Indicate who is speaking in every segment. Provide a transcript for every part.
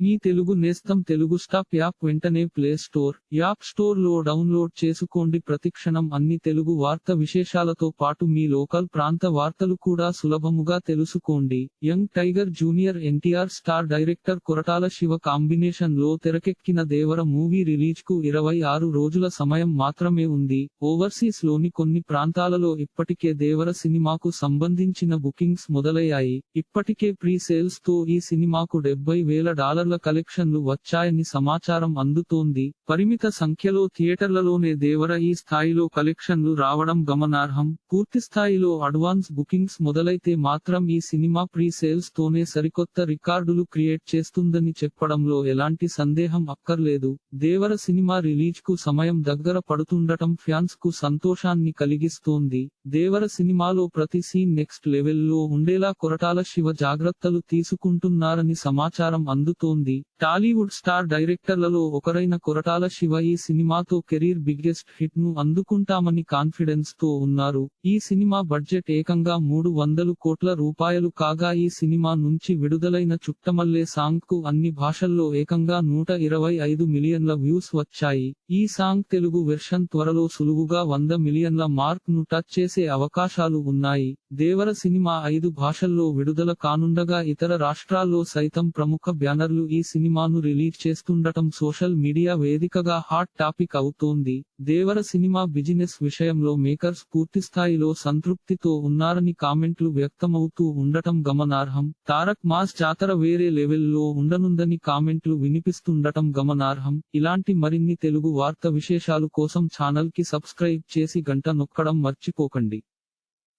Speaker 1: మీ తెలుగు నేస్తం Telugu stop app వెంటనే play store app స్టోర్లో డౌన్లోడ్ చేసుకోండి. ప్రతిక్షణం అన్ని తెలుగు వార్త విశేషాలతో పాటు మీ లోకల్ ప్రాంత వార్తలు కూడా సులభముగా తెలుసుకోండి. Young tiger junior NTR star director Koratala Siva కాంబినేషన్లో తెరకెక్కిన దేవర మూవీ రిలీజ్కు ఇరవై ఆరు రోజుల సమయం మాత్రమే ఉంది. ఓవర్సీస్లోని కొన్ని ప్రాంతాలలో ఇప్పటికే దేవర సినిమాకు సంబంధించిన బుకింగ్స్ మొదలయ్యాయి. ఇప్పటికే ప్రీ సేల్స్తో ఈ సినిమాకు డెబ్బై వేల డాలర్ థియేటర్ల కలెక్షన్లు వచ్చాయని సమాచారం అందుతోంది. పరిమిత సంఖ్యలో థియేటర్లలోనే దేవర ఈ స్థాయిలో కలెక్షన్లు రావడం గమనార్హం. పూర్తి స్థాయిలో అడ్వాన్స్ బుకింగ్స్ మొదలైతే మాత్రం ఈ సినిమా ప్రీ సేల్స్ తోనే సరికొత్త రికార్డులు క్రియేట్ చేస్తుందని చెప్పడంలో ఎలాంటి సందేహం అక్కర్లేదు. దేవర సినిమా రిలీజ్కు సమయం దగ్గర పడుతుండటం ఫ్యాన్స్కు సంతోషాన్ని కలిగిస్తోంది. దేవర సినిమాలో ప్రతి సీన్ నెక్స్ట్ లెవెల్లో ఉండేలా కొరటాల శివ జాగ్రత్తలు తీసుకుంటున్నారని సమాచారం అందుతోంది. టాలీవుడ్ స్టార్ డైరెక్టర్లలో ఒకరైన కొరటాల శివ ఈ సినిమాతో కెరీర్ బిగ్గెస్ట్ హిట్ను అందుకుంటామని కాన్ఫిడెన్స్తో ఉన్నారు. ఈ సినిమా బడ్జెట్ ఏకంగా మూడు వందలు కోట్ల రూపాయలు కాగా ఈ సినిమా నుంచి విడుదలైన చుట్టమల్లే సాంగ్కు అన్ని భాషల్లో ఏకంగా నూట ఇరవై ఐదు మిలియన్ల వ్యూస్ వచ్చాయి. ఈ సాంగ్ తెలుగు వెర్షన్ త్వరలో సులువుగా వంద మిలియన్ల మార్క్ను టచ్ చేసే అవకాశాలు ఉన్నాయి. దేవర సినిమా ఐదు భాషల్లో విడుదల కానుండగా ఇతర రాష్ట్రాల్లో సైతం ప్రముఖ బ్యానర్లు ఈ సినిమాను రిలీజ్ చేస్తుండటం సోషల్ మీడియా వేదికగా హాట్ టాపిక్ అవుతోంది. దేవర సినిమా బిజినెస్ విషయంలో మేకర్స్ పూర్తి స్థాయిలో సంతృప్తితో ఉన్నారని కామెంట్లు వ్యక్తమవుతూ ఉండటం గమనార్హం. తారక్ మాస్ జాతర వేరే లెవెల్లో ఉండనుందని కామెంట్లు వినిపిస్తుండటం గమనార్హం. ఇలాంటి మరిన్ని తెలుగు వార్త విశేషాలు కోసం ఛానల్కి సబ్స్క్రైబ్ చేసి గంట నొక్కడం మర్చిపోకండి.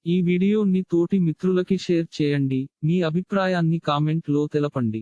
Speaker 1: ఈ వీడియోని తోటి మిత్రులకి షేర్ చేయండి. మీ అభిప్రాయాన్ని కామెంట్లో తెలపండి.